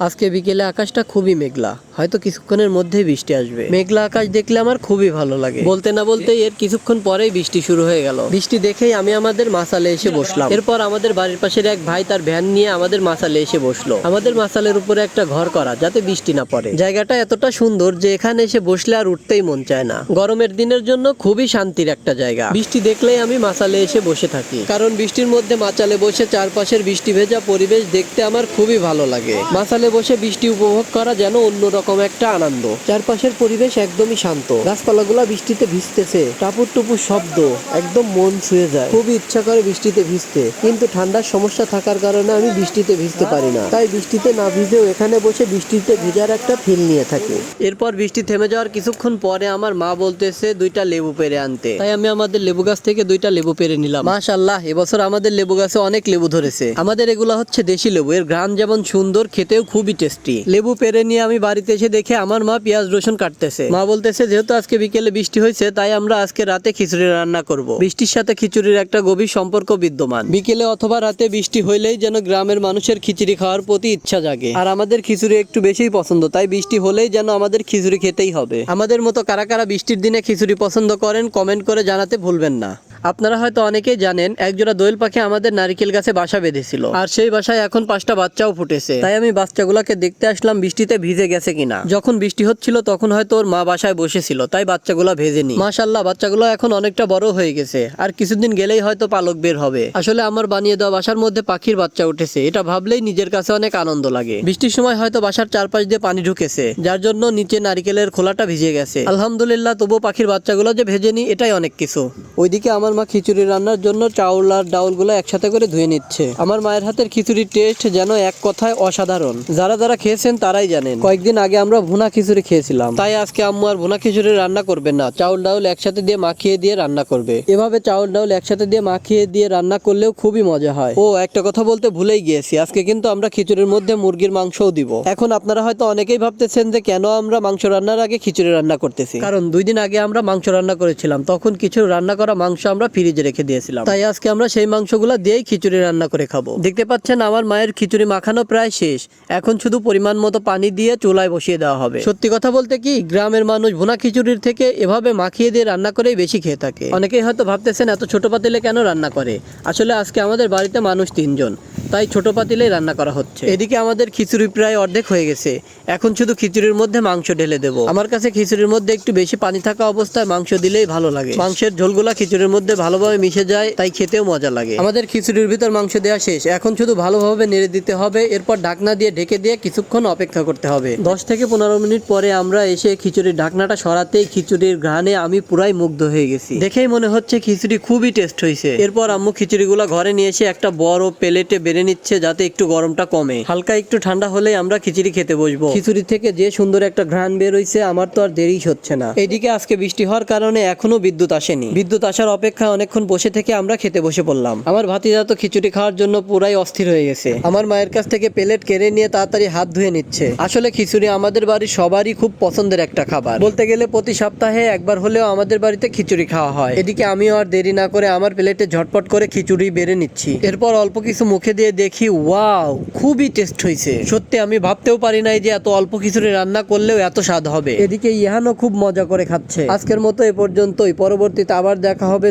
আজকে বিকেলে আকাশটা খুবই মেঘলা। হয়তো কিছুক্ষণের মধ্যেই বৃষ্টি আসবে। মেঘলা আকাশ দেখলে আমার খুবই ভালো লাগে। বলতে না বলতে এর কিছুক্ষণ পরেই বৃষ্টি শুরু হয়ে গেল। বৃষ্টি দেখেই আমি আমাদের মাসালে এসে বসলাম। এরপর আমাদের বাড়ির পাশের এক ভাই তার ভ্যান নিয়ে আমাদের মাসালে এসে বসল। আমাদের মাসালের উপরে একটা ঘর করা, যাতে বৃষ্টি না পড়ে। জায়গাটা এতটা সুন্দর যে এখানে এসে বসলে আর উঠতেই মন চায় না। গরমের দিনের জন্য খুবই শান্তির একটা জায়গা। বৃষ্টি দেখলেই আমি মাসালে এসে বসে থাকি। কারণ বৃষ্টির মধ্যে মাচালে বসে চারপাশের বৃষ্টি ভেজা পরিবেশ দেখতে আমার খুবই ভালো লাগে। মাসালে বসে বৃষ্টি উপভোগ করা যেন অন্যরকম একটা আনন্দ। চারপাশের পরিবেশ একদমই শান্ত। গাছপালাগুলা বৃষ্টিতে ভিজতেছে। টাপুর টুপুর শব্দ। একদম মন ছুঁয়ে যায়। খুবই ইচ্ছা করে বৃষ্টিতে ভিজতে। কিন্তু ঠান্ডার সমস্যা থাকার কারণে আমি বৃষ্টিতে ভিজতে পারি না। তাই বৃষ্টিতে না ভিজেও এখানে বসে বৃষ্টিতে ভেজার একটা ফিল নিয়ে থাকি। এরপর বৃষ্টি থেমে যাওয়ার কিছুক্ষণ পরে আমার মা বলতেছে, দুইটা লেবু পেরে আনতে। তাই আমি আমাদের লেবু গাছ থেকে দুইটা লেবু পেরে নিলাম। মাশাল্লাহ এবছর আমাদের লেবু গাছে অনেক লেবু ধরেছে। আমাদের এগুলা হচ্ছে দেশি লেবু। এর ঘ্রাণ যেমন সুন্দর, খেতেও খুবই টেস্টি লেবু পেরে নিয়ে আমি বাড়িতে এসে দেখে আমার মা পেঁয়াজ, রসুন কাটতেছে। মা বলতেছে, যেহেতু আজকে বিকেলে বৃষ্টি হয়েছে, তাই আমরা আজকে রাতে খিচুড়ি রান্না করব। বৃষ্টির সাথে খিচুড়ির একটা গভীর সম্পর্ক বিদ্যমান। বিকেলে অথবা রাতে বৃষ্টি হইলেই যেন গ্রামের মানুষের খিচুড়ি খাওয়ার প্রতি ইচ্ছা জাগে। আর আমাদের খিচুড়ি একটু বেশিই পছন্দ, তাই বৃষ্টি হলেই যেন আমাদের খিচুড়ি খেতেই হবে। আমাদের মতো কারা কারা বৃষ্টির দিনে খিচুড়ি পছন্দ করেন, কমেন্ট করে জানাতে ভুলবেন না। আপনারা হয়তো অনেকেই জানেন, একজোড়া দোয়েল পাখি আমাদের নারিকেল গাছে বাসা বেঁধেছিল। আর সেই বাসায় এখন পাঁচটা বাচ্চাও ফুটেছে। তাই আমি বাচ্চাগুলোকে দেখতে আসলাম বৃষ্টিতে ভিজে গেছে কিনা। যখন বৃষ্টি হচ্ছিল তখন হয়তো ওর মা বাসায় বসেছিল, তাই বাচ্চাগুলো ভেজেনি। মাশাল্লাহ বাচ্চাগুলো এখন অনেকটা বড় হয়ে গেছে। আর কিছুদিন গেলেই হয়তো পালক বের হবে। আসলে আমার বানিয়ে দেওয়া বাসার মধ্যে পাখির বাচ্চা উঠেছে। এটা ভাবলেই নিজের কাছে অনেক আনন্দ লাগে। বৃষ্টির সময় হয়তো বাসার চারপাশ দিয়ে পানি ঢুকেছে, যার জন্য নিচে নারিকেলের খোলাটা ভিজে গেছে। আলহামদুলিল্লাহ, তবুও পাখির বাচ্চাগুলো যে ভেজেনি, এটাই অনেক কিছু। ওইদিকে আমার মা খিচুড়ি রান্নার জন্য চাউল আর ডাউলগুলো একসাথে করে ধুয়ে নিচ্ছে। আমার মায়ের হাতের খিচুড়ির টেস্ট যেন এক কথায় অসাধারণ। যারা যারা খেয়েছেন তারাই জানেন। কয়েকদিন আগে আমরা ভুনা খিচুড়ি খেয়েছিলাম। তাই আজকে আম্মু আর ভুনা খিচুড়ি রান্না করবেন না। চাউল ডাউল একসাথে দিয়ে মাখিয়ে দিয়ে রান্না করবে। এভাবে চাউল ডাউল একসাথে দিয়ে মাখিয়ে দিয়ে রান্না করলেও খুবই মজা হয়। ও, একটা কথা বলতে ভুলেই গিয়েছি। আজকে কিন্তু আমরা খিচুড়ির মধ্যে মুরগির মাংসও দিব। এখন আপনারা হয়তো অনেকেই ভাবতেছেন যে কেন আমরা মাংস রান্নার আগে খিচুড়ি রান্না করতেছি। কারণ দুই দিন আগে আমরা মাংস রান্না করেছিলাম। তখন কিছু রান্না করা মাংস আমরা ফ্রিজে রেখে দিয়েছিলাম। তাই আজকে আমরা সেই মাংসগুলো দিয়েই খিচুড়ি রান্না করে খাব। দেখতে পাচ্ছেন আমার মায়ের খিচুড়ি মাখানো প্রায় শেষ। এখন শুধু পরিমাণ মতো পানি দিয়ে চুলায় বসিয়ে দেওয়া হবে। সত্যি কথা বলতে কি, গ্রামের মানুষ ভুনা খিচুড়ির থেকে এভাবে মাখিয়ে দিয়ে রান্না করেই বেশি খেয়ে থাকে। অনেকেই হয়তো ভাবতেছেন, এত ছোট পাতিলে কেন রান্না করে? আসলে আজকে আমাদের বাড়িতে মানুষ তিনজন, তাই ছোট পাতিলেই রান্না করা হচ্ছে। এদিকে আমাদের খিচুড়ি প্রায় অর্ধেক হয়ে গেছে। এখন শুধু খিচুড়ির মধ্যে মাংস ঢেলে দেবো। আমার কাছে খিচুড়ির মধ্যে একটু বেশি পানি থাকা অবস্থায় মাংস দিলেই ভালো লাগে। মাংসের ঝোলগুলা খিচুড়ির মধ্যে ভালোভাবে মিশে যায়, তাই খেতেও মজা লাগে। আমাদের খিচুড়ির ভিতর মাংস দেওয়া শেষ। এখন শুধু ভালোভাবে নেড়ে দিতে হবে, এরপর ঢাকনা দিয়ে ঢেকে দিয়ে কিছুক্ষণ অপেক্ষা করতে হবে। দশ থেকে পনেরো মিনিট পরে আমরা এসে খিচুড়ির ঢাকনাটা সরাতেই খিচুড়ির ঘ্রাণে আমি পুরাই মুগ্ধ হয়ে গেছি। দেখেই মনে হচ্ছে খিচুড়ি খুবই টেস্ট হয়েছে। এরপর আম্মু খিচুড়িগুলো ঘরে নিয়ে এসে একটা বড় প্লেটে বেড়ে নিচ্ছে যাতে একটু গরমটা কমে। হালকা একটু ঠান্ডা হলে আমরা খিচুড়ি খেতে বসবো। খিচুড়ি থেকে যে সুন্দর একটা ঘ্রাণ বের হইছে, আমার তো আর দেরি হচ্ছে না। এদিকে আজকে বৃষ্টি হওয়ার কারণে এখনও বিদ্যুৎ আসেনি। বিদ্যুৎ আসার অপেক্ষা অনেকক্ষণ বসে থেকে আমরা খেতে বসে পড়লাম। আমার ভাতিজা তো খিচুড়ি খাওয়ার জন্য পুরাই অস্থির হয়ে গেছে। আমার মায়ের কাছ থেকে প্লেট কেড়ে নিয়ে তাড়াতাড়ি হাত ধুয়ে নিচ্ছে। আসলে খিচুড়ি আমাদের বাড়ির সবারই খুব পছন্দের একটা খাবার। বলতে গেলে প্রতি সপ্তাহে একবার হলেও আমাদের বাড়িতে খিচুড়ি খাওয়া হয়। এদিকে আমিও আর দেরি না করে আমার প্লেটে ঝটপট করে খিচুড়ি বেড়ে নিচ্ছি। এরপর অল্প কিছু মুখে দিয়ে দেখি, ওয়াও, খুবই টেস্ট হয়েছে। সত্যি আমি ভাবতেও পারি নাই যে এত অল্প খিচুড়ি রান্না করলেও এত স্বাদ হবে। এদিকে ইহানও খুব মজা করে খাচ্ছে। আজকের মতো এ পর্যন্তই। পরবর্তীতে আবার দেখা হবে